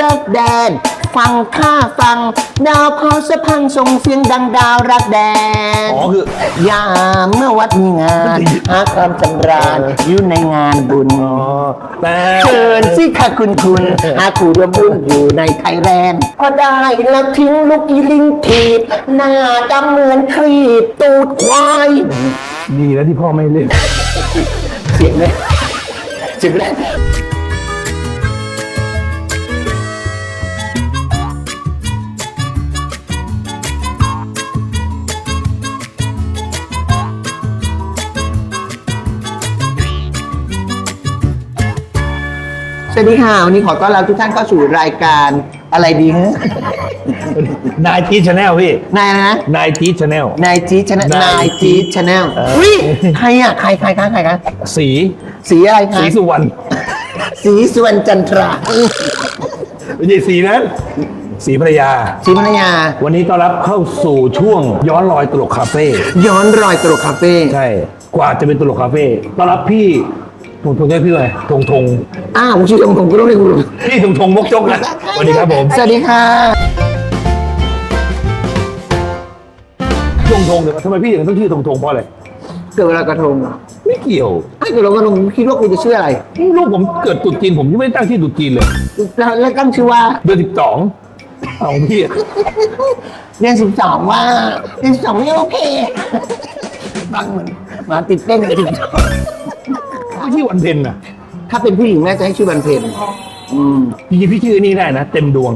รักแดน ฟังข้าฟัง ดาวเขาสะพังส่งเสียงดังดาวรักแดน อ๋อคือยามเมื่อวัดมีงานหาความสำราญอยู่ในงานบุญอ๋อแต่เชิญสิค่ะคุณคุณหาคู่รวมบุญอยู่ในไทยแลนด์พอได้แล้วทิ้งลูกอีลิงทีบหน้าดำเหมือนครีบตูดควายดีแล้วที่พ่อไม่เล่นเสียงเลยเสียงแรก สวัสดีค่ะ วันนี้ขอต้อนรับทุกท่านเข้าสู่รายการอะไรดีฮะนายจีชาแนลพี่นายอะไรนะนายจีชาแนลนายจีชนะนายนายจีชแนลเอออุ้ยใครอะใครใครคะใครคะสีสีอะไรคะสีสุวรรณสีสุวรรณจันทราไม่ใช่สีนั้นสีภรรยาสีภรรยา วันนี้ต้อนรับเข้าสู่ช่วงย้อนรอยตลกคาเฟ่ย้อนรอยตลกคาเฟ่ใช่กว่าจะเป็นตลกคาเฟ่ต้อนรับพี่ ทงทงใช่พี่อะไรทงทงอ้าวผมชื่อผมผมก็ต้องเรียกคุณพี่ทงทงมกจกนะสวัสดีครับผมสวัสดีค่ะทงทงเดี๋ยวทำไมพี่ถึงต้องชื่อทงทงเพราะอะไรเกิดเวลากระทงเหรอไม่เกี่ยวถ้าเกิดเรากระทงคิดว่าคุณจะชื่ออะไรลูกผมเกิดตรุษจีนผมยังไม่ได้ตั้งชื่อตรุษจีนเลยแล้วแล้วตั้งชื่อว่าเดือนสิบสองเอาพี่เรียนสิบสองว่าเรียนสิบสองไม่โอเค บังเหมือนหมาติดเต้นเลยสิบสอง ไม่ชื่อวันเพ็ญนะถ้าเป็นผู้หญิงน่าจะให้ชื่อบันเพนอืมจริงๆพี่ชื่อนี่ได้นะ เต็มดวง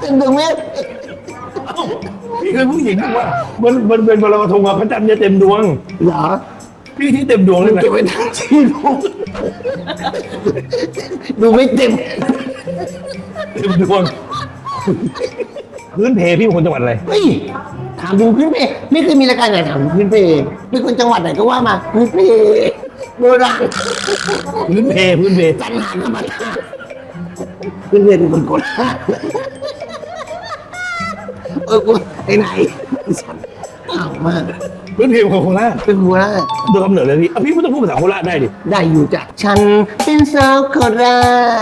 เป็นตรงนี้พี่เคยผู้หญิงบอกว่า มันมันเป็นวันลอยกระทงอะพระจันทร์จะเต็มดวง เหรอพี่ที่เต็มดวงเลยนะเก็บไว้ทั้งชีวิตดูไม่เต็ม เต็มดวง พื้นเพพี่เป็นคนจังหวัดอะไร เฮ้ยถามถึงพื้นเพไม่เคยมีรายการไหนถามถึงพื้นเพเป็นคนจังหวัดไหนก็ว่ามาพื้นเพโบราณพื้นเพพื้นเพจันหารธรรมดาพื้นเพเป็นคนโกราชเออกูไหนไหนอ้าวมากพื้นเพเป็นคนโคราชเป็นหัวราชโดยกำเนิดเลยพี่อะพี่ไม่ต้องพูดภาษาโคราชได้ดิได้อยู่จ้ะฉันเป็นสาวโครา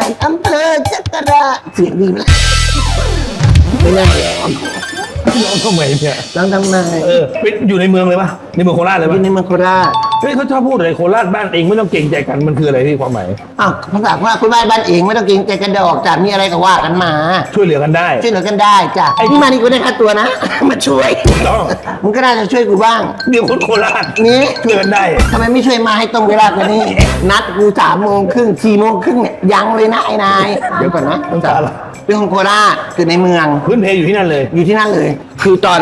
ชอำเภอจักราชเสียงดีไหมไม่น่าเลย น้องทำไมเนี่ยร้องทำไมเออเป็นอยู่ในเมืองเลยปะในเมืองโคราชเลยอปะยู่ในเมืองโคราชเฮ้ยเขาชอบพูดอะไรโคราชบ้านเองไม่ต้องเกรงใจกันมันคืออะไรพี่ความหมายอ้าวภาษาว่าคุณบ้านบ้านเองไม่ต้องเกรงใจกันดอกจ้ะมีอะไรก็ว่ากันมา ช่วยเหลือกันได้ ช่วยเหลือกันได้จ้ะนี่มานี่กูได้ค่าตัวนะ มาช่วยต้องมึงก็น่าจะช่วยกูบ้างเดี๋ยวคนโคราชนี่ช่วยกันได้ทำไมไม่ช่วยมาให้ตรงเวลากว่านี้ นัดกูสามโมงครึ่งสี่โมงครึ่งเนี่ยยังเลยนะไอ้นายเดี๋ยวก่อนนะน้ำตาไหลเป็นคนโคราชคือในเมืองพื้นเพอยู่ที่นั่นเลย อยู่ที่นั่นเลย คือตอน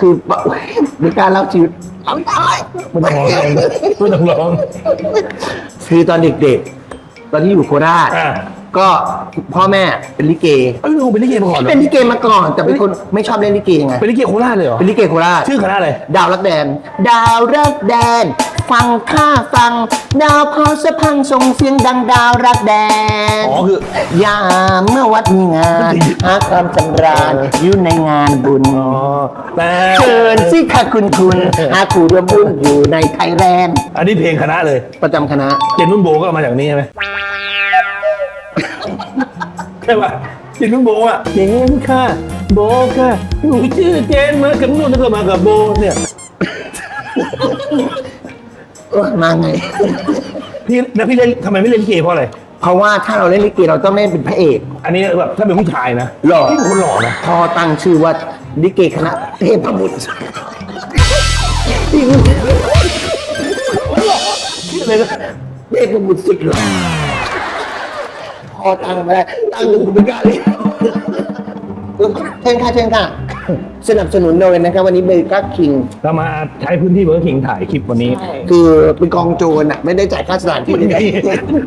คือในการเล่าชีวิต เอาตายไม่ต้องร้องไม่ต้องร้องคือตอนเด็กๆ ตอนที่อยู่โคราช อ่า ก็พ่อแม่เป็นลิเกเอ้ยเราเป็นลิเกมาก่อนเหรอเป็นลิเกมาก่อน แต่เป็นคนไม่ชอบเล่นลิเกไงเป็นลิเกโคราชเลยเหรอเป็นลิเกโคราชชื่อคณะอะไรดาวรักแดน ดาวรักแดน ฟังข้าฟัง ดาวเขาสะพังส่งเสียงดังดาวรักแดนอ๋อคือยามเมื่อวัดมีงานหาความสำราญอยู่ในงานบุญอ๋อแต่เชิญสิค่ะคุณคุณหาคู่รวมบุญอยู่ในไทยแลนด์อันนี้เพลงคณะเลยประจำคณะเจนนุ่นโบก็เอามาจากนี้ใช่ไหม ใช่ป่ะเจนนุ่นโบอะเจนค่ะ โบค่ะหนูชื่อเจนมากับนุ่นแล้วก็มากับโบเนี่ยเออมาไง พี่แล้วพี่เล่นทำไมไม่เล่นลิเกเพราะอะไรเพราะว่าถ้าเราเล่นลิเกเราต้องเล่นเป็นพระเอก อันนี้แบบถ้าเป็นผู้ชายนะหล่อ พี่เป็นคนหล่อนะพอตั้งชื่อว่าลิเกคณะเทพบุตรชื่ออะไรนะเทพบุตรสุดหล่อพ อตั้งมาได้ ตั้งดูเป็นการเลยเชิญค่ะเชิญค่ะ สนับสนุนโดยนะครับวันนี้เบเกอร์คิง เรามาใช้พื้นที่เบอร์คิงถ่ายคลิปวันนี้ คือเป็นกองโจรอะ ไม่ได้จ่ายค่าสถานที่ที่ใด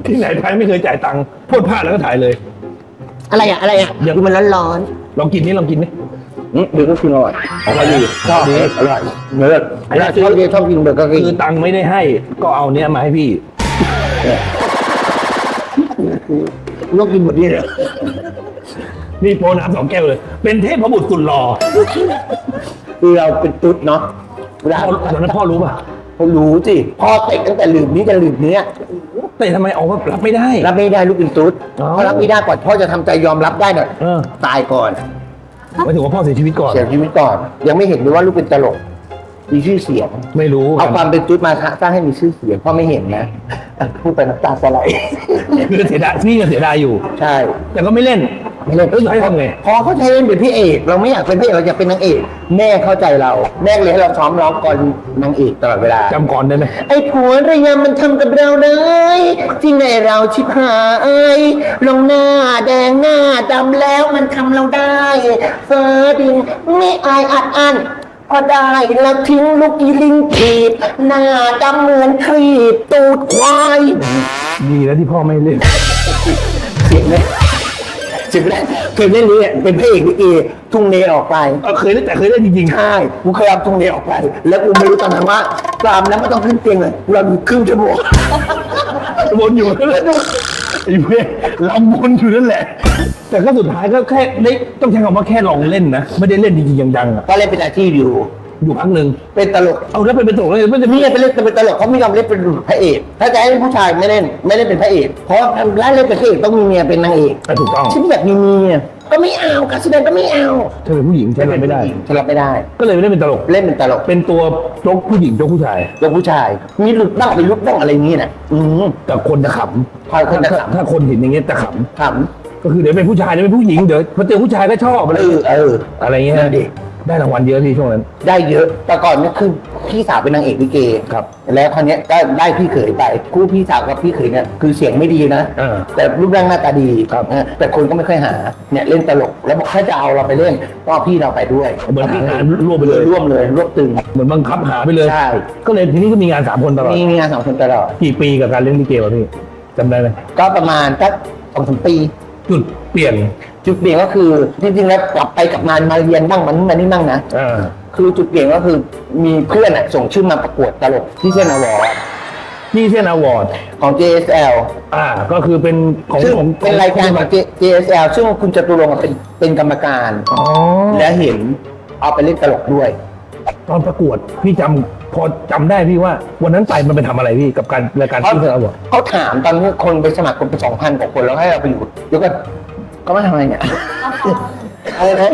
ที่ไหนไทยไม่เคยจ่ายตังค์พูดพลาดแล้วก็ถ่ายเลยๆอะไรอะ อะไรอะยังคือมันร้อนลองกินนี่ลองกินนี่ๆเบเกอร์คิงอร่อยอร่อยดีชอบอร่อยเนื้อชอบชอบกินเบเกอร์คิงคือตังค์ไม่ได้ให้ ก็เอาเนี้ยมาให้พี่ ลูกกินหมดนี่เลยนี่โปรน้ำสองแก้วเลย เป็นเทพบุตรสุดหล่อคือเราเป็นตุ๊ดเนาะเวลาพ่อตอนนั้นพ่อรู้ป่ะผมรู้สิพ่อเตะตั้งแต่หลืบนี้จะหลืบเนี้ยแต่ทำไมออกมารับไม่ได้ รับไม่ได้ลูกเป็นตุ๊ดอ๋อเพราะรับไม่ได้ก่อนพ่อจะทำใจยอมรับได้หน่อยเออตายก่อนหมายถึงว่าพ่อเสียชีวิตก่อนเสียชีวิตก่อน ยังไม่เห็นเลยว่าลูกเป็นตลก มีชื่อเสียง ไม่รู้เอาความเป็นตุ๊ดมาสร้างให้มีชื่อเสียงพ่อไม่เห็นนะอะพูดไปน้ำตาจะไหลคือเสียดายพี่ก็เสียดายอยู่ ใช่ แต่ก็ไม่เล่นไม่เล่นเอ้ยให้ทำไงพอเขาใช้เล่นเป็นพี่เอก เราไม่อยากเป็นพี่เอกเราอยากเป็นนางเอก แม่เข้าใจเรา แม่เลยให้เราซ้อมร้องก่อนนางเอกตลอดเวลาจำก่อนได้ไหมไอ้ผัวระยำมันทำกับเราเลยจริงไอ้เราชิบหายลงหน้าแดงหน้าดำแล้วมันทำเราได้เฟอร์ดิงไม่อายอัดอัน พอได้แล้วทิ้งลูกอีลิงขีดหน้าดำเหมือนครีบตูดควายดีแล้วที่พ่อไม่เล่นเสียงไหมเสียงแรกเคยเล่นนี้เนี่ยเป็นพระเอกลิเกทุ่งเนออกไปเออเคยเล่นแต่เคยเล่นจริงใช่กูเคยเอาทุ่งเนออกไป แล้วกูไม่รู้ตอนนั้นว่าตามแล้วไม่ต้องขึ้นเตียงเลยเราอยู่ครึ่งชั่วโมงๆวนอยู่นั่นแหละ ไอ้เพื่อนลำวนอยู่นั่นแหละ แต่ก็สุดท้ายก็แค่ได้ต้องใช้คำว่าแค่ลองเล่นนะ ไม่ได้เล่นจริงๆจังๆอะก็เล่นเป็นอาชีพอยู่ อยู่พักหนึ่งเป็นตลกเอาแล้วไปเป็นตลกเลยมันจะมีนี่เป็นเล่นเป็นตลกเขาไม่ยอมเล่นเป็นพระเอกถ้าจะให้ผู้ชายไม่เล่นไม่เล่นเป็นพระเอกเพราะร้านเล่นเป็นพระเอกต้องมีเมียเป็นนางเอกแต่ถูกต้องฉันไม่อยากมีเมีย ก็ไม่เอาการแสดงก็ไม่เอาเธอเป็นผู้หญิงใช่ไหมไม่ได้ ฉันรับไม่ได้ ก็เลยไม่ได้เป็นตลก เล่นเป็นตลกเป็นตัวโจ๊กผู้หญิงโจ๊กผู้ชาย ตัวผู้ชาย มีหลุดบ้างไปลุกบ้างอะไรอย่างนี้น่ะอืมแต่คนจะขใครำคนจะขำถ้าถ้าคนเห็นอย่างเงี้ยจะขถามำก็คือเดี๋ยวเป็นผู้ชายเดี๋ยวเป็นผู้หญิงเดี๋ยวพอเจอผู้ชายก็ชอบอะไรเออเอออะไรเงี้ยนั่นดิ ได้รางวัลเยอะที่ช่วงนั้น ได้เยอะแต่ก่อนเนี่ยคือ พี่สาวเป็นนางเอกลิเกครับ แล้วคราวเนี้ยก็ได้พี่เขยไปคู่พี่สาวกับพี่เขยเนี่ยคือเสียงไม่ดีนะเออแต่รูปร่างหน้าตาดีครับนะแต่คนก็ไม่ค่อยหาเนี่ยเล่นตลกแล้วบอกถ้าจะเอาเราไปเล่นก็เอาพี่เราไปด้วยเหมือนหารร่วมไปเลย ร่วมเลยร่วมตึง เหมือนบังคับหาไปเลย ใช่ ก็เลยทีนี้ก็มีงานสามคนตลอด มีมีงานสองคนตลอดกี่ปีกับการเล่นลิเกวะพี่จำได้ไหมก็ประมาณสักสองสามปี จุดเปลี่ยนจุดเปลี่ยนก็คือจริงๆแล้วกลับไปกลับมามาเรียนบ้างมันมานี่บ้างนะ อ่า คือจุดเปลี่ยนก็คือมีเพื่อนอะส่งชื่อมาประกวดตลกที่เซนอวอร์ดนี่เส้นอวอร์ดของ JSL อ่า ก็คือเป็นของซึ่งของเป็นรายการของ J- JSL ซึ่งคุณจตุรงค์อะเป็นเป็นกรรมการ อ๋อและเห็นเอาไปเล่นตลกด้วย ตอนประกวดพี่จำพอจำได้พี่ว่า วันนั้นไปมันไปทำอะไรพี่กับการรายการที่เส้นอวอร์ดเขาถามตอนนี้คนไปสมัครคนไปสองพันกว่าคนแล้วให้เราไปอยู่เดี๋ยวก็ก็ไม่ทำอะไรเนี่ย อะไรนะ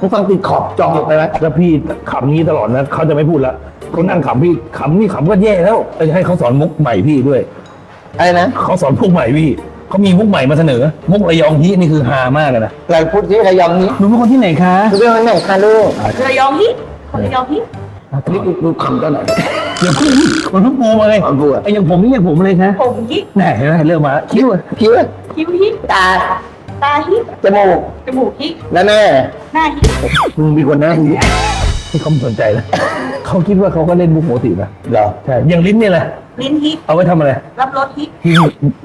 มึงฟังติดขอบจอไปไหมแล้วพี่ขำงี้ตลอดนะเขาจะไม่พูดละเขานั่งขำพี่ขำนี่ขำก็แย่แล้วจะให้เขาสอนมุกใหม่พี่ด้วยอะไรนะเขาสอนมุกใหม่พี่เขามีมุกใหม่มาเสนอ มุกระยองฮีนี่คือฮามากเลยนะเราพูดที่ระยองนี้หนูเป็นคนที่ไหนคะคือเรื่องไหนคะลูกระยองฮิคนระยองฮินี่กูกูคำตอนไหนเดี๋ยวพี่มันเพิ่งปูมาเลยอ๋อปูอะไอ้อยังผมนี่เรียกผมเลยนะผมฮิไหนเห็นไหมเริ่มมาคิ้วอะคิ้วคิ้วฮิตา ตาฮิจมูกจมูกฮิแล้วหน้าหน้าฮิมึงมีคนหน้าอย่างนี้ที่เขาไม่สนใจนะเขาคิดว่าเขาก็เล่นมุกปกตินะเหรอใช่อย่างลิ้นเนี่ยแหละลิ้นฮิเอาไว้ทำอะไร รับรสฮิพี่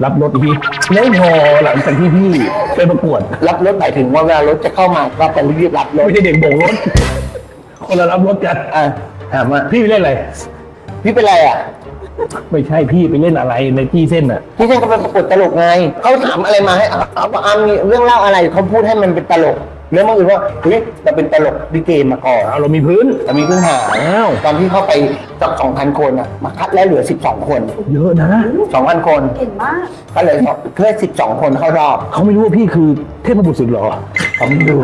รับรถพี่แล้วพอหลังจากที่พี่ไปประกวดรับรถหมายถึงว่าเวลารถจะเข้ามาก็จะรีบรับรถไม่ใช่เด็กโบกรถคนละรับรถกันอะถามว่าพี่ไปเล่นอะไรพี่เป็นไรอะ ไม่ใช่พี่ไปเล่นอะไรในที่เส้นอะ พี่เช่นก็เป็นประกวดตลกไงเขาถามอะไรมาให้เอาเอาเอามีเรื่องเล่าอะไรเขาพูดให้มันเป็นตลกเรื่องบางอื่นว่าเฮ้ยเราเป็นตลกดิเกมาก่อนเอาเรามีพื้น แต่มีพื้นฐานอ้าว ตอนที่เข้าไปจากสองพันคนอะมาคัดแล้วเหลือสิบสองคนเยอะนะสองพันคนเก่งมาก ก็เลยเพื่อสิบสองคนเข้ารอบเขาไม่รู้ว่าพี่คือเทพบุตรสุดหรอผมดู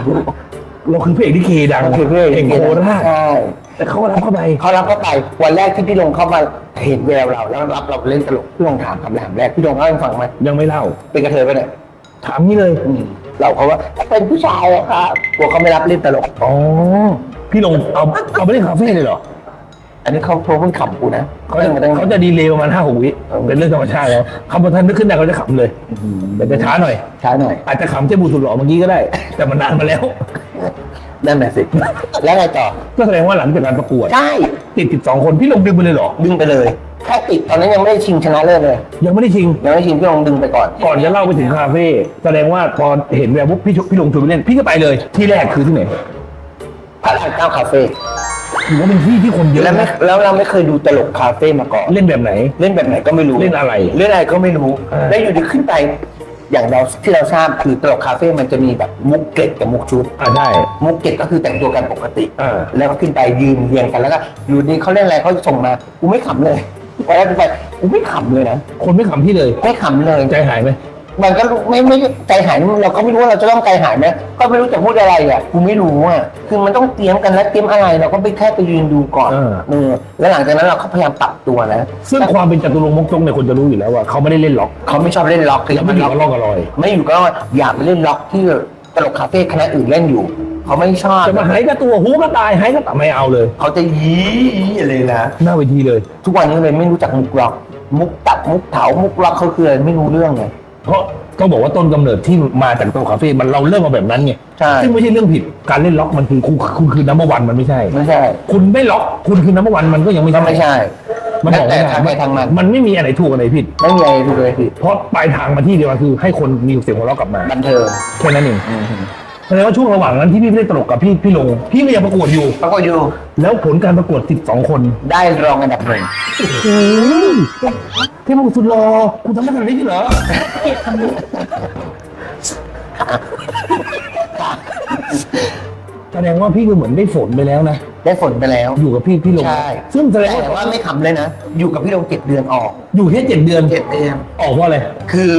เราคือพระเอกที่เคดังก็คือเพื่อนเก่งโคราชใช่ แต่เขาก็รับเข้าไปเขารับเข้าไปวันแรกที่พี่ลงเข้ามาเห็นแววเราแล้วรับเราเล่นตลกพี่ลงถามคำถามแรกพี่ลงเล่าให้ฟังไหมยังไม่เล่าเป็นกระเทยไปเนี่ยถามนี่เลยอืมเราเขาว่าเป็นผู้ชายอะครับกลัวเขาไม่รับเล่นตลก อ๋อพี่ลงเอาเอาไปเล่นคาเฟ่เลยเหรออันนี้เขาโทรเพิ่งขำกูนะเขาเพิ่จะงมาตั้งเขาจะดีเลย์ประมาณห้าหกวิเป็นเรื่องธรรมชาติแล้วคำประทันนึกขึ้นได้เขาจะขำเลยแต่จะช้าหน่อย ช้าหน่อย อาจจะขำเจ้าบุตรสุดหล่อเมื่อกี้ก็ได้ แต่มันนานมาแล้ว นั่นแหละสิ แล้วไงต่อ ก็แสดงว่าหลังจากการประกวด ใช่ ติด 12 คนพี่ลงดึงไปเลยเหรอ ดึงไปเลยแค่ติดตอนนั้นยังไม่ได้ชิงชนะเลิศเลย ยังไม่ได้ชิง ยังไม่ได้ชิงพี่ลงดึงไปก่อน ก่อนจะเล่าไปถึงคาเฟ่แสดงว่าพอเห็นแววปุ๊บพี่ชพี่ลงชวนไปเล่นพี่ก็ไปเลย ที่แรกคือที่ไหนพระรามเก้าคาเฟ่ถือว่าเป็นที่ที่คนเยอะแล้วไม่นะแล้วเราไม่เคยดูตลกคาเฟ่มาก่อน เล่นแบบไหน เล่นแบบไหนก็ไม่รู้ เล่นอะไร เล่นอะไรก็ไม่รู้เออแล้วอยู่ดีขึ้นไป อย่างเราที่เราทราบคือตลกคาเฟ่ มันจะมีแบบมุกเกล็ดกับมุกชุด อ่าได้ มุกเกล็ดก็คือแต่งตัวกันปกติอ่าแล้วก็ขึ้นไปยืนเรียงกันแล้วก็อยู่ดีเขาเล่นอะไรเขาส่งมา กูไม่ขำเลยไปแล้วไปกูไม่ขำเลยนะ คนไม่ขำพี่เลย ไม่ขำเลย ใจหายไหม มันก็ไม่ไม่ใจหายเราก็ไม่รู้ว่าเราจะต้องใจหายไหมก็ไม่รู้จะพูดอะไรอะกูไม่รู้อะคือมันต้องเตรียมกันแล้วเตรียมอะไรเราก็ไปแค่ไปยืนดูก่อนเออ เออแล้วหลังจากนั้นเราก็พยายามปรับตัวนะซึ่งความเป็นจตุรงค์มกจกเนี่ยคนจะรู้อยู่แล้วว่าเขาไม่ได้เล่นล็อกเขาไม่ชอบเล่นล็อกคือแล้วไม่อยู่กับล็อกกับลอยไม่อยู่ก็อยากไปเล่นล็อกที่ตลกคาเฟ่คณะอื่นเล่นอยู่เขาไม่ชอบจะมาหายกับตัวหูก็ตายหายก็ตายไม่เอาเลย เขาจะยี้เลยนะ หน้าเวทีเลย ทุกวันนี้เลยไม่รู้จักมุกล็อก มุกตับมุกเถามุกล็อกเขาคืออะไรไม่รู้เรื่องเลย เพราะต้องบอกว่าต้นกำเนิดที่มาจากโต๊ะคาเฟ่ มันเราเริ่มมาแบบนั้นไง ใช่ ซึ่งไม่ใช่เรื่องผิด การเล่นล็อกมันคือคุณคุณคือนัมเบอร์วันมันไม่ใช่ ไม่ใช่คุณไม่ล็อกคุณคือนัมเบอร์วันมันก็ยังไม่ก็ใช่ไม่ใช่มันบอกแต่ไม่ได้ทางใครทางมันมันไม่มีอะไรถูกอะไรผิด ไม่มีอะไรเลยพี่เพราะปลายทางมาที่เดียวกันคือให้คนมีเสียงหัวเราะกลับมา บันเทิง แค่นั้นเอง แสดงว่าช่วงระหว่างนั้นที่พี่ไม่ได้ตลกกับพี่พี่ลง พี่ก็ยังประกวดอยู่ ปรากฏอยู่แล้วผลการประกวด 12 คนได้รองอันดับหนึ่งโอ้ยเทพบุตรสุดหล่อคุณทำได้ขนาดนี้เหรอแสดงว่าพี่ก็เหมือนได้ฝนไปแล้วนะ ได้ฝนไปแล้ว อยู่กับพี่พี่ลง ใช่ซึ่งแสดงแต่ว่าว่าไม่ขำเลยนะ อยู่กับพี่ลงเจ็ดเดือนออกอยู่แค่เจ็ดเดือน เจ็ดเดือนออกเพราะอะไรคือ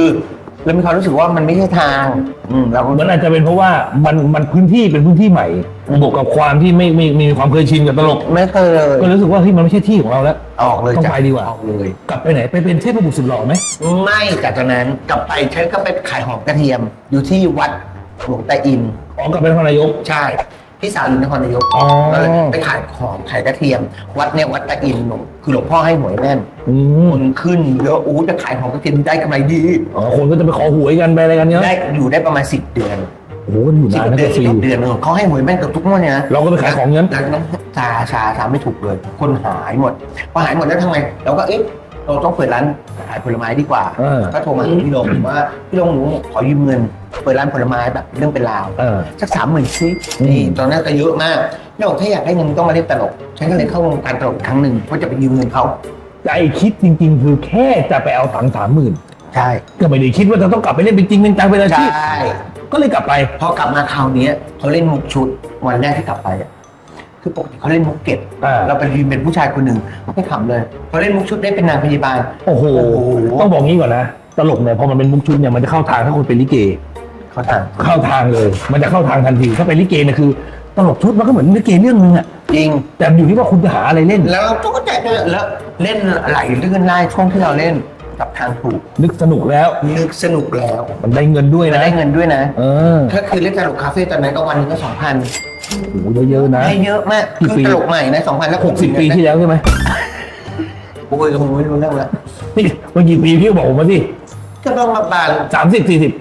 เรามีความรู้สึกว่ามันไม่ใช่ทางอืมเราก็ มันอาจจะเป็นเพราะว่ามันมันพื้นที่เป็นพื้นที่ใหม่อืม บวกกับความที่ไม่ไม่ไม่มีความเคยชินกับตลก ไม่เคยเลยก็รู้สึกว่าเฮ้ยมันไม่ใช่ที่ของเราแล้ว ออกเลยต้องจ้ะไปดีกว่า ออกเลย กลับไปไหนไปเป็นเทพบุตรสุดหล่อไหมไม่จากจากนั้นกลับไปฉันก็ไปขายหอมกระเทียม อยู่ที่วัดหลวงตาอิน อ๋อกลับไปนครนายก ใช่ พี่สาวอยู่นครนายกอ๋อ ก็เลยไปขายหอมขายกระเทียม วัดเนี่ยวัดตาอินหลวงคือหลวงพ่อให้หวยแม่นอืคมนขึ้นเยอะอู้จะขายหอมกระเทียมได้กำไรดี อ๋อคนก็จะไปขอหวยกันไปอะไรกันเนี้ยได้อยู่ได้ประมาณสิบเดือนโอ้โหอยู่สิบนานนะเดือนก็ฟสิรีบเดือนเออเขาให้หวยแม่นเกับทุกงวดเนี่ยนะ เราก็ไปขายของเงี้ย หลังจากนั้นชาชาชาไม่ถูกเลย คนหายหมด พอหายหมดแล้วทำไงเราก็เอ๊ะ เราต้องเปิดร้านขายผลไม้ดีกว่า เออ ก็โทรมาหาพี่ลงว่าพี่ลงหนูขอยืมเงิน เปิดร้านผลไม้แบบเรื่องเป็นราว เออ สักสามหมื่นซิอืม นี่ตอนนั้นก็เยอะมากพี่บอกถ้าอยากได้เงินต้องมาเล่นตลก ฉันก็เลยเข้าวงการตลกอีกครั้งหนึ่งเพราะจะไปยืมเงินเขาใจคิดจริง ๆ คือแค่จะไปเอาตังค์สามหมื่นใช่ ก็ไม่ได้คิดว่าจะต้องกลับไปเล่นเป็นจริงเป็นจังเป็นอาชีพใช่ ก็เลยกลับไป พอกลับมาคราวเนี้ยเขาเล่นมุกชุดวันแรกที่กลับไปอะ คือปกติเขาเล่นมุกเก็บ อ่า เราไปยืนเป็นผู้ชายคนหนึ่งไม่ขำเลยเขาเล่นมุกชุดได้เป็นนางพยาบาล โอ้โห โอ้โห ต้องบอกงี้ก่อนนะ ตลกเนี่ยพอมันเป็นมุกชุดเนี่ยมันจะเข้าทางถ้าคนเป็นลิเก เขาถามเข้าทางเลย มันจะเข้าทางทันทีถ้าเป็นลิเกเนี่ยคือ ตลกชุดมันก็เหมือนลิเกเรื่องนึงอะจริง แต่อยู่ที่ว่าคุณจะหาอะไรเล่น แล้วเราก็ใจด้วยแล้วเล่นไหลลื่นไล่ช่วงที่เราเล่น กับทางถูก นึกสนุกแล้ว นึกสนุกแล้ว มันได้เงินด้วยจะนะได้เงินด้วยนะเออถ้าคือเล่นตลกคาเฟ่ตอนนั้นก็วันหนึงก็สองพันโอ้โหเยอะๆนะ ได้เยอะมากกี่คือปี ตลกใหม่นะสองพันแล้วหกสิบปีที่แล้วใช่ไหมโอ้ยคงไม่รู้เรื่องแล้วนี่เมื่อกี่ปีพี่ก็บอกผมมาสิก็ต้องมาบานสามสิบสี่สิบ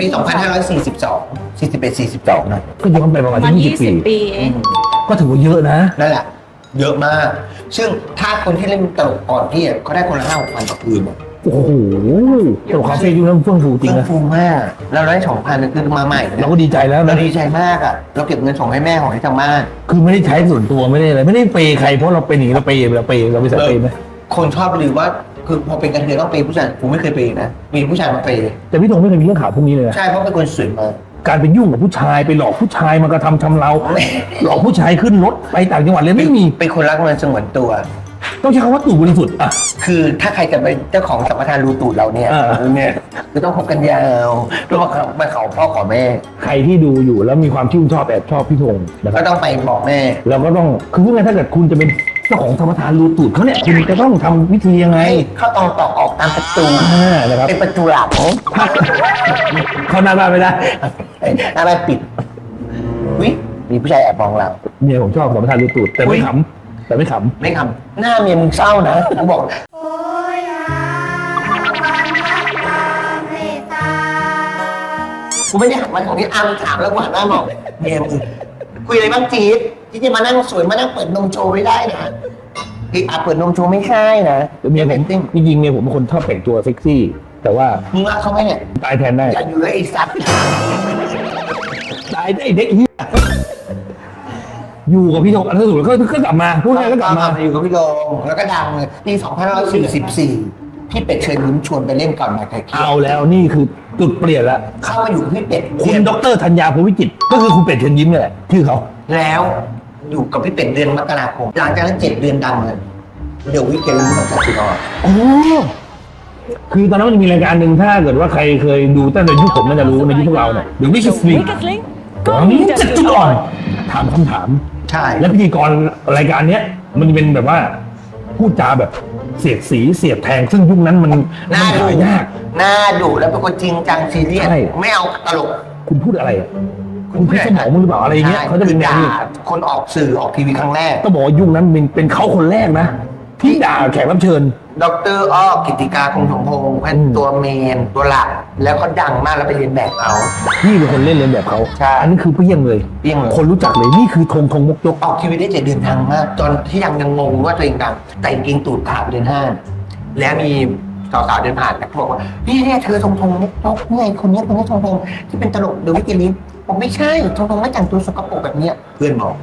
ปีสองพันห้าร้อยสี่สิบสองสี่สิบเอ็ดสี่สิบสองนะก็ย้อนไปประมาณมันยี่ยี่สิบสิปีบปีก็ถือว่าเยอะนะ นั่นแหละ เยอะมาก ซึ่งถ้าคนที่เล่นตลกก่อนพี่อะเขาได้คนละห้าหกพันต่อคืนอะ โอ้โหตลกคาเฟ่ยุคนั้นเฟื่องฟูจริงเฟื่องนะ ฟูมากเราได้สองพันคือมาใหม่นะเราก็ดีใจแล้วเรานะ ดีใจมากอะ เราเก็บเงินส่งให้แม่ของให้ทางบ้าน คือไม่ได้ใช้ส่วนตัวไม่ได้อะไรไม่ได้เปย์ใครเพราะเราเป็นอย่างนี้เราเปย์เราเปย์เราไปใส่เปย์ไหมคนชอบลือว่าคือพอเป็นกระเทยต้องเปย์ผู้ชายผมไม่เคยเปย์นะมีผู้ชายมาเปย์แต่พี่ธงไม่เคยมีเรื่องข่าวพวกนี้เลยนะ ใช่เพราะเป็นคนสวยมาก การไปยุ่งกับผู้ชายไปหลอกผู้ชายมากระทำชำเรา หลอกผู้ชายขึ้นรถไปต่างจังหวัดเลยไม่มี เป็นคนรักเงินสงวนตัว ต้องใช้คำว่าตู่บริสุทธิ์อะ คือถ้าใครจะเป็นเจ้าของสัมปทานรูตูดเราเนี่ยเออเนี่ยคือต้องคบกันยาวต้องมาเขามาเขาพ่อขอแม่ ใครที่ดูอยู่แล้วมีความชื่นชอบแอบชอบพี่ธงนะคก็รับต้องไปบอกแม่เราก็ต้องคือพูดง่ายๆถ้าเกิดคุณจะเป็นเจ้าของธรรมทานรูตูดเขาเนี่ยคุณจะต้องทำวิธียังไงให้เข้าตองตอกออกตามประตู อ่านะครับเป็นประตูหลับเข้าหน้าบ้านไม่ได้อะไรปิดวิมีผู้ชายแอบมองเรา เมียผมชอบธรรมทานรูตูดแต่อุ๊ไม่ย ขำ แต่ไม่ขำไม่คำหน้าเมียมึงเศร้านะกูบอกโอ้ยหาความรักความเมตตากูไม่ได้หันมาทางนี้อ้ามถามแล้วกูหันหน้ามองเมียมึงคุยอะไรบ้างจี๊ดที่จะมานั่งสวยมานั่งเปิดนมโชว์ไม่ได้นะพี่อาเปิดนมโชว์ไม่ใช่นะแต่เมียผมติ้งจริงๆเมียผมเป็นคนชอบแต่งตัวเซ็กซี่ แต่ว่ามึงรักเขาไหมเนี่ยตายแทนได้อย่าอยู่เลยไอ้สัตว์ตายได้เด็กเฮีย อยู่กับพี่ธงอันนั้นสุดก็ก็กลับมาพูดง่ายๆก็กลับมา อยู่กับพี่โดงแล้วก็ดังเลยปี2544พี่เป็ดเชิญยิ้มชวนไปเล่นก่อนมาใครเครียเอาดแล้วนี่คือจุดเปลี่ยนละเข้ามาอยู่กับพี่เป็ดคุณดรธัญญาภูวิจิตรก็คือคุณเป็ดเชิญยิ้มเนี่ยแหละชื่อเขา แล้วอยู่กับพี่เป็ดเดือนมกราคมหลังจากนั้นเจ็ดเดือนดังเลยเดี๋ยววิกเกนต้องจัดจุดอ่อนโอ้คือตอนนั้นมันจะมีรายการหนึ่งถ้าเกิดว่าใครเคยดูตั้งแต่ยุคผมน่าจะรู้ในยุคพวกเราเนี่ยเดี๋ยววิกสลิง Wicked Link ตอนนี้จัดจุดอ่อนถามคำถาม ใช่ และพิธีกรรายการเนี้ยมันจะเป็นแบบว่าพูดจาแบบเสียดสีเสียดแทงซึ่งยุคนั้นมันหน้ามันดุหายาก หน้าดุแล้วเป็นคนจริงจังซีเรียส ใช่ ไม่เอาตลกคุณพูดอะไรอะคุณใช้สมองมึงหรือเปล่าอะไรอย่างเงี้ยใช่เขาจะเป็นแนวด่านี้คนออกสื่อออกทีวีครั้งแรก ต้องบอกว่ายุคนั้นเป็นเป็นเขาคนแรกนะ ที่ด่าแขกรับเชิญ ดรอ้อกิติกาคงสมพงศ์เป็นอืมตัวเมนตัวหลัก แล้วเขาดังมากแล้วไปเรียนแบบเขา พี่เป็นคนเล่นเลียนแบบเขาใช่อันนี้คือเปี้ยงเลยเปี้ยงเลย คนรู้จักเลยนี่คือธงธงมกยกออกทีวีได้เจ็ดเดือนทางมากตอนที่ยังยังงงว่าตัวเองดังแต่จริงๆตูดขาไปเดือนห้าแล้วมีสาวๆเดินผ่านแล้วบอกว่าเนี่ยเนี่ยเธอทงทงมุกยกเนี่ยคนเนี้ยคนนี้ทงทงที่เป็นตลกเดอะวิกเกลินผมไม่ใช่ทงทงไม่แต่งตัวสกปรกแบบเนี้ยเพื่อนบอก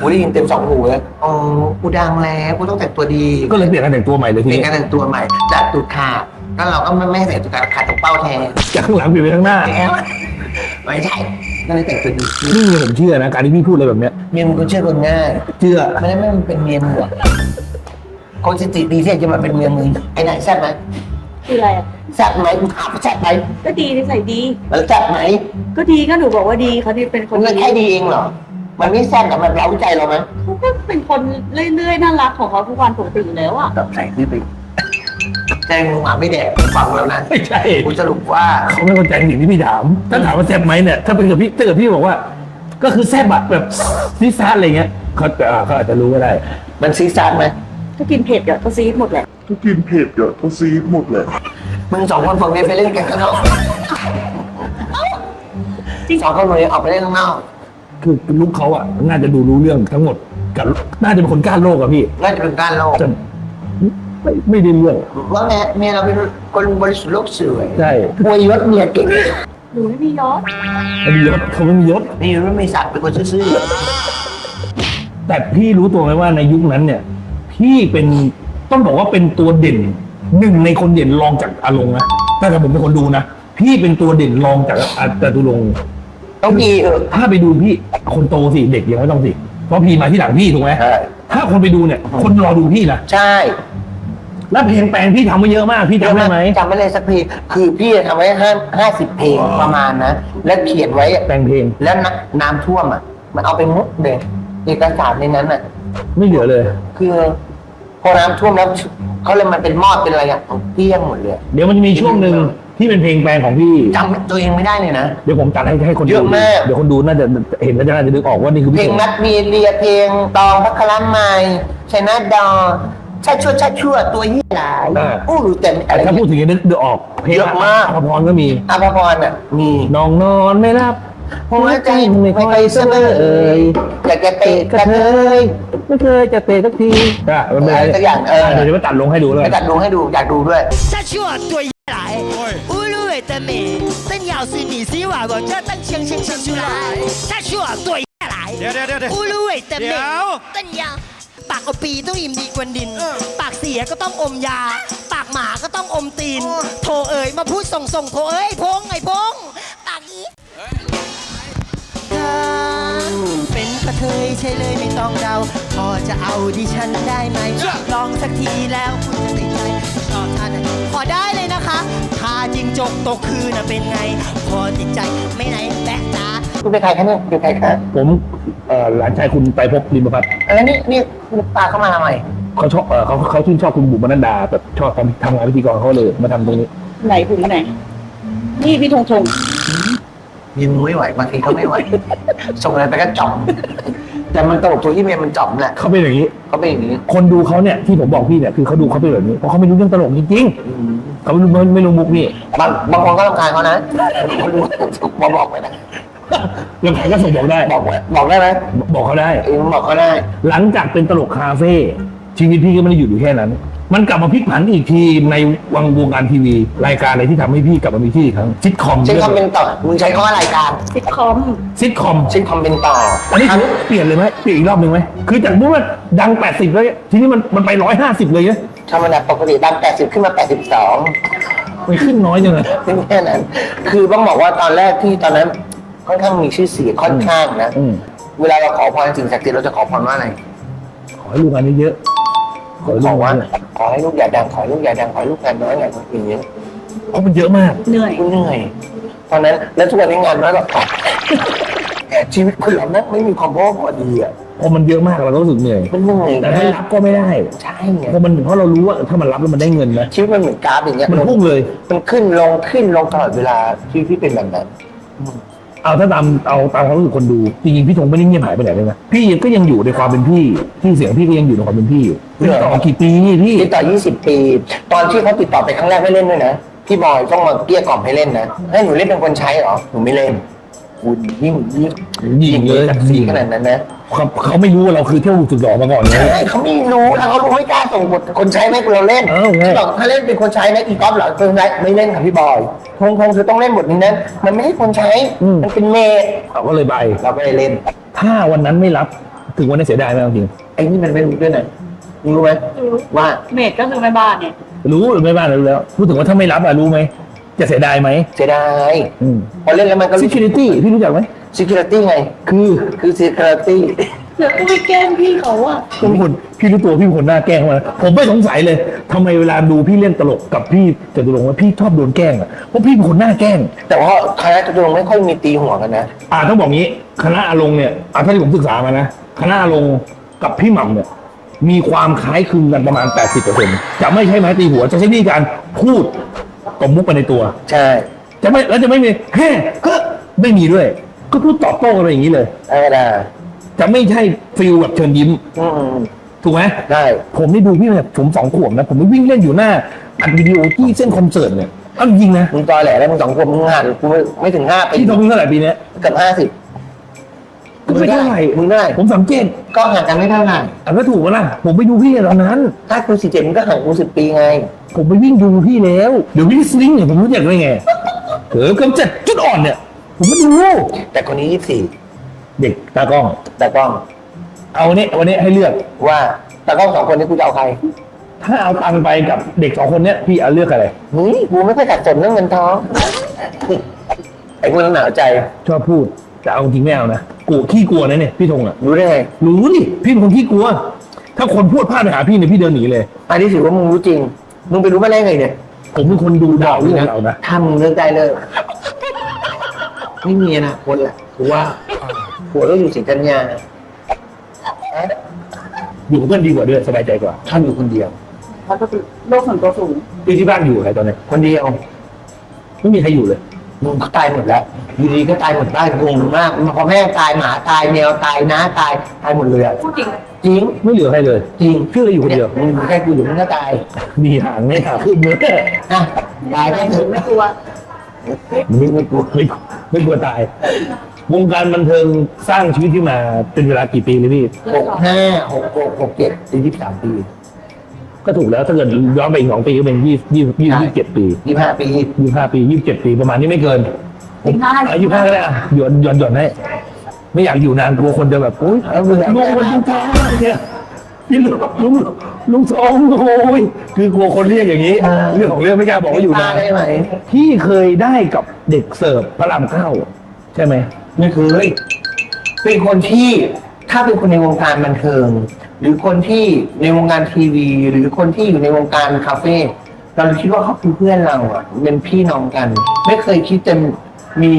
กูได้ยินเต็มสองหูเลยอ๋อกูดังแล้วกูต้องแต่งตัวดีก็เลยเปลี่ยนการแต่งตัวใหม่เลยทีเป็นนี้การแต่งตัวใหม่ดัดตูดขาดก็เราก็ไม่ไม่ใส่ตูดขาดขาดตรงเป้าแทนจากข้างหลังเปลี่ยนไปข้างหน้าแอบไม่ใช่ก็เลยแต่งตัวดีนี่ผมเชื่อนะการที่พี่พูดอะไรแบบเนี้ยเมียมึงคนเชื่อคนง่าย เชื่อไม่ได้ไม่มันเป็นเมียมึงหรอกคนสติดีที่จะมาเป็นเมียมึงไอ้ไหนแซ่บไหมคืออะไรอะแซ่บไหมกูถามว่าแซ่บไหมก็ดีนิสัยดีแล้วแซ่บไหมก็ดีก็หนูบอกว่าดีเขาที่เป็นคมันนก็ดีแค่ดีเองเหรอ มันไม่แซ่บหรอมันเร้าใจเราไหมเขาก็เป็นคนเรื่อยๆน่ารักของเขาทุกวันปกติอยู่แล้วอะแบบใส่ขึ้นไปแจ้งมึงมาไม่แดกฟังแล้วนะไม่ใช่กูสรุปว่าเขาไม่เข้าใจสิ่งที่พี่ถาม ถ้าถามว่าแซ่บไหมเนี่ย ถ้าเป็นกับพี่ถ้าเกิดพี่บอกว่า ก็คือแซ่บอะแบบซิซ่าอะไรเงี้ยเขาอ่าเขาอาจจะรู้ก็ได้ มันซีซาร์ไหมถ้ากินเผ็ดเดี๋ยวก็ซีดหมดแหละถ้ากินเผ็ดเดี๋ยวต้องซีดหมดเลยมึงสองคนฝั่งนี้ไปเล่นกันข้างนอกสองคนฝั่งนี้ออกไปเล่นข้างนอก คือลูกเขาอะน่าจะดูรู้เรื่องทั้งหมดกับน่าจะเป็นคนกล้าโลกอะพี่น่าจะเป็นการโลกแต่ไม่ไม่ได้เรื่องว่าแม่เมียเราเป็นคนบริสุทธิ์โลกสวยใช่อวยยศเมียเก่งหนูไม่มียศไม่มียศเขาไม่มียศนี่ไม่มีศักดิ์เป็นคนซื่อแต่พี่รู้ตัวไหมว่าในยุคนั้นเนี่ย พี่เป็นต้องบอกว่าเป็นตัวเด่นหนึ่งในคนเด่นรองจากอาลงนะถ้าเกิดผมเป็นคนดูนะพี่เป็นตัวเด่นรองจากอาจตุรงค์ๆ ต้องดีเออถ้าไปดูพี่คนโตสิเด็กยังไม่ต้องสิเพราะพี่มาที่หลังพี่ถูกไหมใช่ถ้าคนไปดูเนี่ย คนรอดูพี่นะใช่แล้วเพลงแปลงพี่ทำมาเยอะมากพี่จำได้ไหมจำไม่เลยสักเพลงคือพี่ทำไว้ห้าห้าสิบเพลงประมาณนะแล้วเขียนไว้อะแปลงเพลงแล้วน้ำน้ำท่วมอะ มันเอาไปมุดเลยเอกสารในนั้นอะ ไม่เหลือเลย คือพอน้ำท่วมแล้วเขาเลยมันเป็นมอดเป็นอะไรอะเกลี้ยงหมดเลย เดี๋ยวมันจะมีช่วงหนึ่ง ที่เป็นเพลงแปลงของพี่ จำตัวเองไม่ได้เลยนะ เดี๋ยวผมจัดให้ให้คนดูเยอะมาก เดี๋ยวคนดูน่าจะเห็นแล้วน่าจะดึกออกว่านี่คือเพลงนัดมีเรียเพลงตองพัคละไมายชนะดอชาชั่วชาชั่วตัวยี่หลายอู้รู้เต็มอะไรถ้าพูดถึงอย่างนี้นึกออกเยอะมากอพรก็มี อภพรอะมี น้องนอนไม่รับหัวใจไม่ค่อยเสมอเอ่ยอยากจะเตะกระเทย ไม่เคยจะเตะสักทีอะอะไรอะไสักอย่างเออ เดี๋ยวจะมาตัดลงให้ดูเลย ไปจัดดูให้ดูอยากดูด้วย ชัชัวตัว 来，乌鲁伟的美，但要是你希望我这等星星星出来，下去我对来， เดี๋ยวเดี๋ยวเดี๋ยวเดี๋ยว 乌鲁伟的 เดี๋ 美 ยว 但要ปากเอาปีต้องอิ่มดีกว่าดิน ปากเสียก็ต้องอมยา ปากหมาก็ต้องอมตีน โทเอ๋ยมาพูดส่งส่งๆโทเอ้ยพงไอ้พงปากอีเธอเป็นกระเทยใช่เลยไม่ต้องเดา พอจะเอาดิฉันได้ไหม ลองสักทีแล้วคุณจะติดใจ จิงจกตกคืนน่ะเป็นไง พอติดใจไม่ไหนแบะจ้าคุณเป็นใครคะเนี่ยเป็นใครคะผมเอ่อหลานชายคุณไปพบริมพัฒน์แล้วนี่นี่คุณปาเข้ามาทำไมเขาชอบเอ่อเขาเขาชื่นชอบคุณบุ๋มบรรณดาแบบชอบทำทำงานพิธีกรเขาเลยมาทำตรงนี้ ไหนคุณไหน นี่พี่ธงธงมีมือไม่ไหวบางทีเขาไม่ไหว ส่งอะไรไปก็จ่อม แต่มันตลกตัวที่เมียมันจ่อมแหละเขาเป็นอย่างนี้ เขาเป็นอย่างนี้ คนดูเขาเนี่ยที่ผมบอกพี่เนี่ยคือเขาดูเขาเป็นแบบนี้เพราะเขาไม่รู้เรื่องตลกจริงๆเขาไม่รู้ไม่รู้มุกนี่บางบางคนก็รำคาญเขานะเขาดูมาบอกไปนะแล้วใครก็ส่งบอกได้ บอกไว้บอกได้ไหมบอกเขาได้เออบอกเขาได้ หลังจากเป็นตลกคาเฟ่ชีวิตพี่ก็ไม่ได้หยุดอยู่แค่นั้น มันกลับมาพลิกผันอีกทีในวังวงการทีวี รายการอะไรที่ทำให้พี่กลับมามีที่อีกครั้งซิทคอมใช้คำเป็นต่อ มึงใช้คำว่ารายการซิทคอม ซิทคอม ใช้คำเป็นต่ออันนี้คือเปลี่ยนเลยไหมเปลี่ยนอีกรอบหนึ่งไหมคือจากเมื่อมันดัง 80 แล้วเนี่ยทีนี้มันมันไป 150 เลยเนี่ยธรรมดาปกติดัง80 ขึ้นมา 82มันขึ้นน้อยจังเลย ซึ่งแค่นั้น คือต้องบอกว่าตอนแรกที่ตอนนั้นค่อนข้างมีชื่อเสียงค่อนข้างนะ อืม เวลาเราขอพรสิ่งศักดิ์สิทธิ์เราจะขอพรว่าอะไร ขอให้ลูกงานเยอะ ขอขลูอกว่าน้อยขอให้ลูกอย่าดังขอให้ลูกอย่าดังขอให้ลูกงานน้อยงานน้อยอย่างเงี้ยเพราะมันเยอะมากเหนื่อยกูเหนื่อยตอนนั้นแล้วทุกวันนี้งานน้อยก็ชีวิตคนเรานั้นไม่มีความพอพอดีอะพอมันเยอะมากเราก็รู้สึกเหนื่อยมันเหนื่อยแต่ถ้ารับก็ไม่ได้ใช่ไงเพราะมันเพราะเรารู้ว่าถ้ามันรับแล้วมันได้เงินนะชีวิตมันเหมือนกราฟอย่างเงี้ยมันพุ่งเลย มันขึ้นลงขึ้นลงตลอดเวลาชีวิตพี่เป็นแบบนั้น เอาถ้าตามเอาตามความรู้สึกคนดูจริงๆพี่ธงไม่ได้เงียบหายไปไหนเลยนะพี่ก็ยังอยู่ในความเป็นพี่พี่เสียงพี่ก็ยังอยู่ในความเป็นพี่อยู่ติดต่อกี่ปีพี่ติดต่อ 20 ปี ตอนที่เขาติดต่อไปครั้งแรกไม่เล่นด้วยนะพี่บอยต้องมาเกลี้ยกล่อมให้เล่นนะให้หนูเล่นเป็นคนใช้เหรอหนูไม่เล่น คุณยิ่งยิ่งยิงเลยศักดิ์ศรีขนาดนั้นนะเขาเขาไม่รู้ว่าเราคือเที่ยวสุดหล่อมาก่อนเลยใช่เขาไม่รู้แล้วเขารู้ไม่กล้าส่งบทคนใช้ให้เราเล่นเอ้าไงบอกถ้าเล่นเป็นคนใช้นะอีกอฟเหรอคนใช้ไม่เล่นค่ะพี่บอยคงคงจะต้องเล่นบทนี้นะมันไม่ใช่คนใช้มันเป็นเมดเขาก็เลยไป เราก็เลยเล่น ถ้าวันนั้นไม่รับถึงวันนี้เสียดายไหมเอาจริง ไอ้นี่มันไม่รู้ด้วยนะมึงรู้ไหมว่า เมดก็คือแม่บ้านเนี่ยรู้หรือไม่บ้านรู้แล้ว พูดถึงว่าถ้าไม่รับอะรู้ไหม จะเสียดายไหมเสียดายอืมพอเล่นแล้วมันก็รู้ security พี่รู้จักไหม security ไง คือคือ security เสือก็ไปแกล้งพี่เขาอะผมคนพี่รู้ตัวพี่เป็นคนหน้าแกล้งมาผมไม่สงสัยเลยทำไมเวลาดูพี่เล่นตลกกับพี่จตุรงค์ว่าพี่ชอบโดนแกล้งอะเพราะพี่เป็นคนหน้าแกล้ง แต่ว่าคณะจตุรงค์ไม่ค่อยมีตีหัวกันนะ อ่าต้องบอกงี้ คณะอารมณ์เนี่ยอ่าถ้าที่ผมศึกษามานะคณะอารมณ์กับพี่หม่ำเนี่ยมีความคล้ายคลึงกันประมาณ 80%จะไม่ใช่ไม้ตีหัวจะใช้วิธีการพูด ตบมุกไปในตัว ใช่ จะไม่แล้วจะไม่มีแฮ่เฮ้อไม่มีด้วย ก็พูดตอบโต้กันไปอย่างนี้เลยธรรมดาจะไม่ใช่ฟิลแบบเชิญยิ้ม อืมถูกไหมได้ ผมนี่ดูพี่เนี่ยผมสองขวบนะ ผมไปวิ่งเล่นอยู่หน้าอัดวิดีโอที่เส้นคอนเสิร์ตเนี่ยเอาจริงนะมึงตอแหลแล้วมึงสองคนมึงห่างกูไม่ไม่ถึงห้าปีพี่ทำเท่าไหร่ปีเนี้ยเกับห้าสิบ ก็ไม่เท่าไหร่มึงได้ ผมสังเกตก็ห่างกันไม่เท่าไหร่อะก็ถูกแล้วล่ะ ผมไปดูพี่ตอนนั้น ถ้ากูสิบเจ็ดมึงก็ห่างกูสิบปีไง ผมไปวิ่งดูพี่แล้ว เดี๋ยววิ่งสลิงเนี่ยผมรู้จักได้ไงเออกำจัดจุดอ่อนเนี่ย ผมไม่ดูแต่คนนี้ยี่สิบสี่เด็กตากล้องแต่กล้อง เอาวันนี้วันนี้ให้เลือกว่าแต่กล้องสองคนนี้กูจะเอาใคร ถ้าเอาตังค์ไปกับเด็กสองคนเนี้ยพี่เอาเลือกอะไรเฮ้ยกูไม่ค่อยขัดสนเรื่องเงินทองไอ้พวกนั้นหนาวใจชอบพูด แต่เอาจริงไม่เอานะกลัวขี้กลัวนะเนี่ยพี่ธงอะรู้ได้ไงรู้ดิพี่เป็นคนขี้กลัว ถ้าคนพูดพลาดไปหาพี่เนี่ยพี่เดินหนีเลย อันนี้ถือว่ามึงรู้จริง มึงไปรู้มาได้ไงเนี่ย ผมเป็นคนดูดาวเรื่องเรานะ ถ้ามึงเลิกได้เลิกไม่มีอนะคนแหละกูว่าผัวต้องอยู่สิงกัญญาอยู่กับเพื่อนดีกว่าด้วยสบายใจกว่าชอบอยู่คนเดียวเขาก็คือโลกส่วนตัวสูงพี่ที่บ้านอยู่กับใครตอนนี้คนเดียวไม่มีใครอยู่เลย มึงก็ตายหมดแล้วอยู่ดีก็ตายหมดได้งงมากพอแม่ตายหมาตายแมวตายน้าตายตายหมดเลยอะพูดจริงจริงไม่เหลือใครเลยจริงพี่เลยอยู่คนเดียวมึงแค่กูอยู่มึงก็ตายมีหางไม่หาขึ้นเลยอะตายก็ถึงไม่กลัวไม่ไม่กลัวไม่ไม่กลัวตายวงการบันเทิงสร้างชีวิตที่มาเป็นเวลากี่ปีเลยพี่หกห้าหกหกหกเจ็ดยี่สิบสามปี ก็ถูกแล้วถ้าเกิดย้อนไปอีกสองปีก็เป็นยี่ยี่ยี่ยี่สิบเจ็ดปียี่ห้าปียี่ห้าปียี่สิบเจ็ดปีประมาณนี้ไม่เกินสิบห้าอายุห้าก็ได้อะหย่อนหย่อนหย่อนให้ไม่อยากอยู่นานกลัวคนจะแบบโอ๊ยเอาเบื่อลุงคนจริงจังเนี่ยพี่ลุงลุงลุงสองโอ้ยคือกลัวคนเรียกอย่างนี้ เรื่องของเรื่องไม่กล้าบอกว่าอยู่นานได้ไหมพี่เคยได้กับเด็กเสิร์ฟพระรามเก้าใช่ไหมไม่เคยเป็นคนที่ถ้าเป็นคนในวงการบันเทิง หรือคนที่ในวงการทีวี หรือคนที่อยู่ในวงการคาเฟ่เราคิดว่าเขาคือเพื่อนเราอะเป็นพี่น้องกัน ไม่เคยคิดจะมี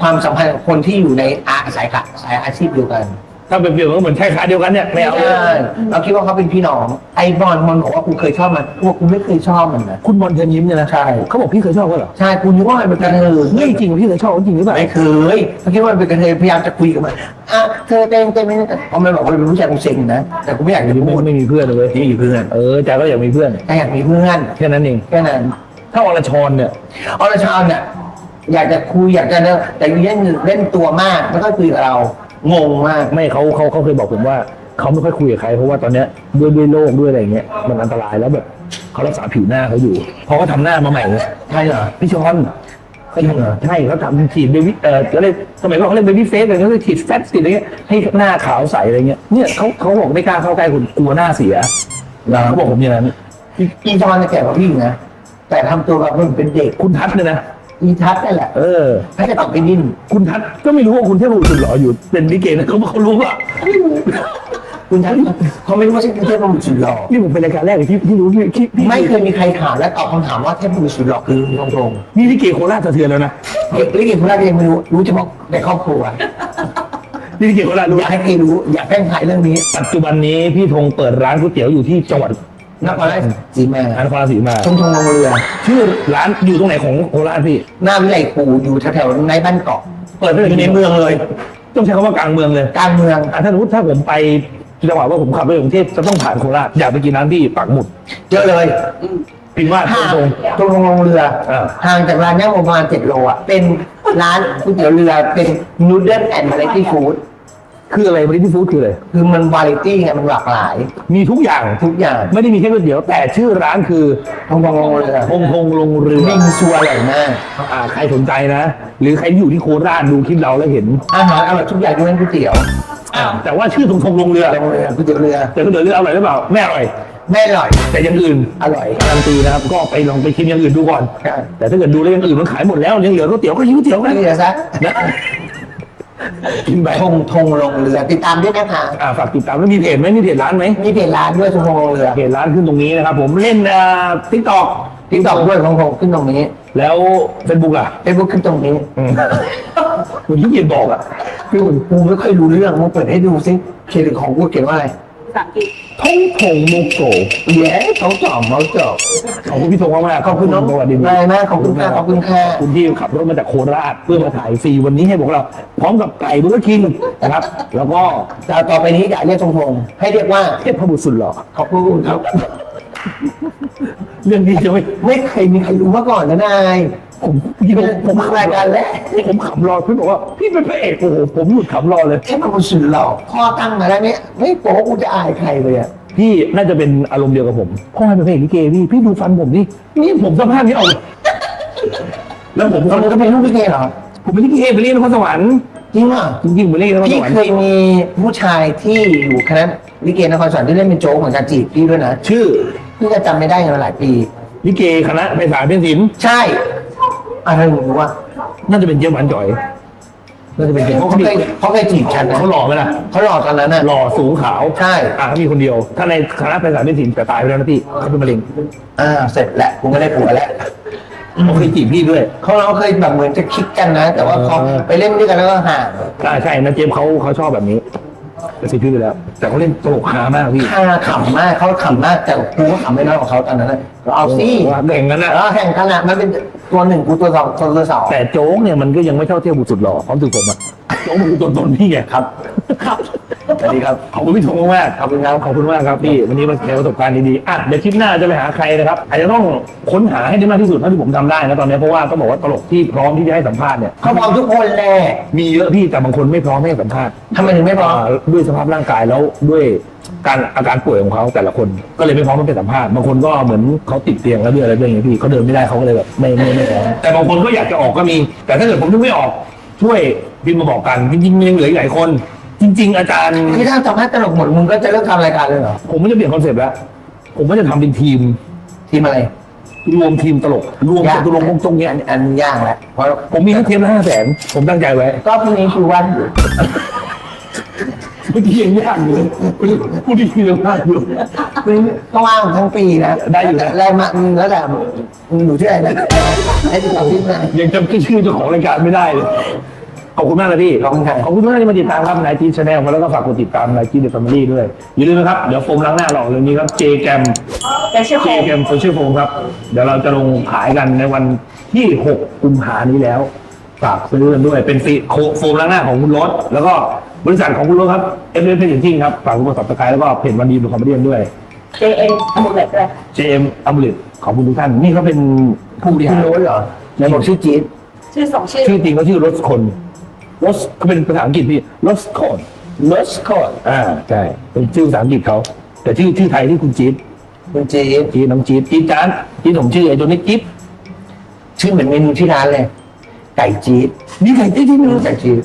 ความสัมพันธ์กับคนที่อยู่ในอาสายขะสายอาชีพเดียวกัน ถ้าเป็นเปรียบก็เหมือนใช่ขาเดียวกันเนี่ยไม่เอาใช่เราคิดว่าเขาเป็นพี่น้อง ไอ้บอลมันบอกว่ากูเคยชอบมันพวกกูไม่เคยชอบมันนะคุณบอลเชิญยิ้มเนี่ยนะใช่เขาบอกพี่เคยชอบเขาเหรอใช่กูนึกว่ามันเป็นกระเทยเฮ้ยจริงเหรอพี่เคยชอบเขาจริงหรือเปล่าไม่เคยเขาคิดว่ามันเป็นกระเทยพยายามจะคุยกับมันอะเธอเต็มเต็มไม่เพราะมันบอกว่าเป็นผู้ชายกูเซ็งนะแต่กูไม่อยากจะไม่พูดไม่มีเพื่อนเลยไม่มีเพื่อนเออแต่ก็อยากมีเพื่อนแต่อยากมีเพื่อนแค่นั้นเองแค่นั้นถ้าอรชรเนี่ยอรชรเนี่ยอยากจะคุยอยากจะเล่นแต่เล่นเล่นตัวมากไม่ค่อยคุยกับเรา งงมาก ไม่เขาเขาเขาเคยบอกผมว่าเขาไม่ค่อยคุยกับใครเพราะว่าตอนเนี้ยด้วยด้วยโรคด้วยอะไรอย่างเงี้ยมันอันตรายแล้วแบบเขารักษาผิวหน้าเขาอยู่พอเขาทำหน้ามาใหม่เนี่ยใช่เหรอพี่ชอนเขาทำเหรอใช่เขาทำฉีดเบบี้เออก็เลยสมัยก่อนเขาเรียกเบบี้เฟสอะไรเขาเลยฉีดแฟตฉีดอะไรเงี้ยให้หน้าขาวใสอะไรเงี้ยเนี่ยเขาเขาบอกไม่กล้าเข้าใกล้คุณกลัวหน้าเสียเขาบอกผมอย่างนั้นอีชอนจะแก่กว่าพี่อีกนะแต่ทำตัวแบบมันเป็นเด็ก คุณทัศน์เนี่ยนะ อีทัศน์นั่นแหละเออถ้าจะตอบไปดิ้นคุณทัศน์ก็ไม่รู้ว่าคุณเทพบุตรสุดหล่ออยู่เป็นลิเกนะเขาเขารู้ว่าคุณท่านเขาไม่รู้ว่าฉันคือเทพบุตรสุดหล่อนี่ผมเป็นรายการแรกเลยที่ที่รู้ที่ที่ที่ไม่เคยมีใครถามและตอบคำถามว่าเทพบุตรสุดหล่อคือตรงตรงนี่ที่เกโคราชสะเทือนแล้วนะๆเด็กลิเกพวกเราเองไม่รู้รู้เฉพาะในครอบครัวนี่ที่เกโคราชรู้อยากให้ใครรู้อยากแพร่งพรายเรื่องนี้ ปัจจุบันนี้พี่ธงเปิดร้านก๋วยเตี๋ยวอยู่ที่จังหวัด นครราชสีมานครราชสีมาชมชมลงเรือ ชื่อร้านอยู่ตรงไหนของโคราชพี่ หน้าวิไลปูอยู่แถวๆในบ้านเกาะเปิดอยู่ในเมืองเลย ต้องใช้คำว่ากลางเมืองเลยกลางเมืองอะถ้าสมมติถ้าผมไปจังหวัดว่าผมขับไปกรุงเทพจะต้องผ่านโคราชอยากไปกินร้านที่ปักหมุดเยอะเลยพิมพ์ว่าห่างตรงตรงลงเรืออ่าห่างจากร้านย่างประมาณเจ็ดโลอะเป็นร้านก๋วยเตี๋ยวเรือเป็นนูเดิลแอนด์วาไรตี้ฟู้ดๆ คืออะไรบริที่ฟู้ดคืออะไร คือมันวาไรตี้ไงมันหลากหลาย มีทุกอย่าง ทุกอย่างไม่ได้มีแค่ก๋วยเตี๋ยวแต่ชื่อร้านคือทงทงลงเรือพงพงลงเรือบิงซัวอร่อยมากอ่าใครสนใจนะ หรือใครที่อยู่ที่โคราชดูคลิปเราแล้วเห็น อาหารอร่อยทุกอย่างยกเว้นก๋วยเตี๋ยวอ่าแต่ว่าชื่อทงทงลงเรือลงเรือก๋วยเตี๋ยวเรือแต่ก๋วยเตี๋ยวเรืออร่อยหรือเปล่าไม่อร่อย ไม่อร่อย แต่อย่างอื่นอร่อยการันตีนะครับก็ไปลองไปชิมอย่างอื่นดูก่อนครับแต่ถ้าเกิดดูแล้วอย่างอื่นมันขายหมดแล้วยังเหลือก๋วยเตี๋ยวก็ยิ้วเตี๋ยวไม่นะเหลือซะ นะ กินไปทงทงลงเรือติดตามด้วยนะคะอ่าฝากติดตามแล้วมีเพจไหมมีเพจร้านไหมมีเพจร้านด้วยทงทงลงเรือเพจร้านขึ้นตรงนี้นะครับผมเล่นอ่าทิกตอกทิกตอกด้วยทงทงขึ้นตรงนี้ แล้วเฟซบุ๊กอะเฟซบุ๊กขึ้นตรงนี้อืมคุณที่เกียจบอกอะคือผมกูไม่ค่อยรู้เรื่องมึงเปิดให้ดูซิเขียนของกูเขียนว่าอะไรภา ษาอังกฤษทงทงโมโกเย้เขาจอบเขาจอบขอบคุณพี่ธงมากๆขอบคุณน้องสวัสดีนายมากขอบคุณค่ะขอบคุณค่ะขอบคุณที่ขับรถมาจากโคราชเพื่อมาถ่ายฟรีวันนี้ให้พวกเรา พร้อมกับไก่บุรคิงนะครับ แล้วก็แต่ต่อไปนี้อย่าเรียกทงทงให้เรียกว่าเทพบุตรสุดหล่อขอบคุณครับ เรื่องนี้จะไม่ไม่เคยมีใครรู้มาก่อนนะนาย ผมพี่ผมผมรายการแรกผมขำรอพี่บอกว่าพี่เป็นพระเอกโอ้โหผมหยุดขำรอเลยเทพบุตรสุดหล่อพ่อตั้งมาแล้วเนี่ยไม่โป๊กูจะอายใครเลยอะพี่น่าจะเป็นอารมณ์เดียวกับผมพ่อให้เป็นพระเอกลิเกพี่พี่ดูฟันผมนี่นี่ผมสภาพนี้เอาเลยแล้วผมเราก็เป็นลูกลิเกเหรอผมเป็นลิเกไปเรียนนครสวรรค์จริงเหรอจริงๆผมเรียนนครสพี่วรรค์เคยมีผู้ชายที่อยู่คณะลิเกนครสวรรค์ที่เล่นเป็นโจ๊กของการจีบพี่ด้วยนะชื่อพี่จะจำไม่ได้มาหลายปีลิเกคณะไพศาลเป็นศิลป์ใช่ อะไรหนูว่าน่าจะเป็นเจี๊ยบหวานจ่อย น่าจะเป็นเจี๊ยบเขาเขาเคยเขาเคยจีบฉันนะเขาหล่อไหมล่ะเขาหล่อตอนนั้นน่ะหล่อสูงขาวใช่อะเขามีคนเดียว ถ้าในคณะไพศาลเป็นศิลป์แต่ตายไปแล้วนะพี่เขาเป็นมะเร็งอ่าเสร็จแล้วกูไม่ได้ผัวแล้วเขาเคยจีบพี่ด้วยเขาเราเคยแบบเหมือนจะคิดกันนะ แต่ว่าพอเออไปเล่นด้วยกันแล้วก็ห่างอ่าใช่นะเจมส์เขาเขาชอบแบบนี้ แต่สิพี่ไปแล้ว แต่เขาเล่นตลกฮามากพี่ฮ่าขำมากเขาขำมากแต่กูก็ขำไม่น้อยกว่าเขาตอนนั้นนะเราเอาสิว่าเก่งกันนะแล้วแข่งกันอะมันเป็นตัวหนึ่งกูตัวสองตัวสองแต่โจ๊กเนี่ยมันก็ยังไม่เท่าเทียบบุตรสุดหล่อความรู้สึกผมอะโจ๊กมันคือตัวตนพี่ไงครับ สวัสดีครับ ขอบคุณพี่ธงมากๆขอบคุณครับขอบคุณมากครับพี่ วันนี้มาแชร์ประสบการณ์ดีๆอะเดี๋ยวคลิปหน้าจะไปหาใครนะครับอาจจะต้องค้นหาให้ได้มากที่สุดเท่าที่ผมทำได้นะตอนนี้เพราะว่าต้องบอกว่าตลกที่พร้อมที่จะให้สัมภาษณ์เนี่ยเขาพร้อมทุกคนแหละมีเยอะพี่แต่บางคนไม่พร้อมให้สัมภาษณ์ทำไมถึงไม่พร้อมอ่าด้วยสภาพร่างกายแล้วด้วยการอาการป่วยของเขาแต่ละคนก็เลยไม่พร้อมมาเป็นสัมภาษณ์บางคนก็เหมือนเขาติดเตียงแล้วด้วยอะไรด้วยอย่างเงี้ยพี่เขาเดินไม่ได้เขาก็เลยแบบไม่ไม่ไม่พร้อมแต่บางคนก็อยากจะออกก็มี แต่ถ้าเกิดผมนึกไม่ออกช่วยพิมพ์มาบอกกันจริงๆยังเหลืออีกหลายคน จริง ๆ อาจารย์ คือถ้าสัมภาษณ์ตลกหมดมึงก็จะเลิกทำรายการเลยเหรอ ผมไม่จะเปลี่ยนคอนเซปต์แล้ว ผมก็จะทำเป็นทีม ทีมอะไรรวมทีมตลก รวมจตุรงค์วงศ์ตรงเนี้ยอันอันยากแหละเพราะผมมีแค่เทปละห้าแสนผมตั้งใจไว้ ก็พรุ่งนี้คือวันอยู่เมื่อกี้ยังยากอยู่เลยพูดดีๆยังยากอยู่ ก็ว่างทั้งปีนะได้อยู่นะแรงมาแล้วแต่หนูชื่ออะไรนะให้ติดต่อพี่นายยังจำชื่อเจ้าของรายการไม่ได้เลย ขอบคุณมากเลยพี่ ขอบคุณครับ ขอบคุณมากที่มาติดตามครับนายจีชาแนลแล้วก็ฝากกดติดตามนายจีเดอะแฟมิลี่ด้วย อย่าลืมนะครับ เดี๋ยวโฟมล้างหน้าหล่อเรื่องนี้ครับ เจแกม แต่เชื่อเจผมแกมโซเชียลโฟมครับ เดี๋ยวเราจะลงขายกันในวันที่ 6 กุมภานี้แล้ว ฝากซื้อกันด้วย เป็นฟีโคโฟมล้างหน้าของคุณรถ แล้วก็บริษัทของคุณรถครับ เอฟเอฟเพจจริงครับ ฝากคุณประสบสกายแล้วก็เพจวันดีดูคอมเมดี้ด้วย เจเอ็นอมูเลตเลย JM อัมบุลิตขอบคุณทุกท่าน นี่เขาเป็นผู้บริคุหาณรโน้ตเหรอไหนบอกชื่อจี๊ดชื่อสองชื่อ ชื่อจริงเขาชื่อรสคน รสก็เป็นภาษาอังกฤษพี่รสคนรสคอร์ดอ่าใช่เป็นชื่อภาษาอังกฤษเขาแต่ชื่อชื่อไทยที่คุณจี๊ดคุณจี๊ดจี๊ดน้องจี๊ดจี๊ดจานจี๊ดผมชื่อไอ้ตัวนี้จี๊ดชื่อเหมือนเมนูที่ร้านเลย ไก่จี๊ดนี่ไก่จี๊ดที่เมนูไก่จี๊ด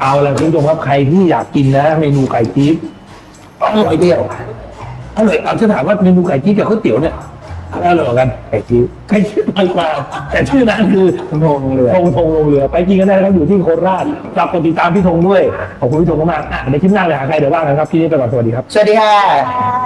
เอาละคุณผู้ชมครับใครที่อยากกินนะ เมนูไก่จี๊ดอร่อยเดียวอร่อยเอาจะถามว่าเมนูไก่จี๊ดกับก๋วยเตี๋ยวเนี่ย อะไรอร่อยกว่ากันไก่ชีสไก่ชีสอร่อยกว่าแต่ชื่อร้านคือทงทงเรือ ธงธงลงเรือ ไปกินกันได้นะครับอยู่ที่โคราชฝากกดติดตามพี่ธงด้วย ขอบคุณพี่ธงมากๆอะในคลิปหน้าเลยหาใครเดี๋ยวว่างนะครับพี่นี่ไปก่อนสวัสดีครับ สวัสดีค่ะ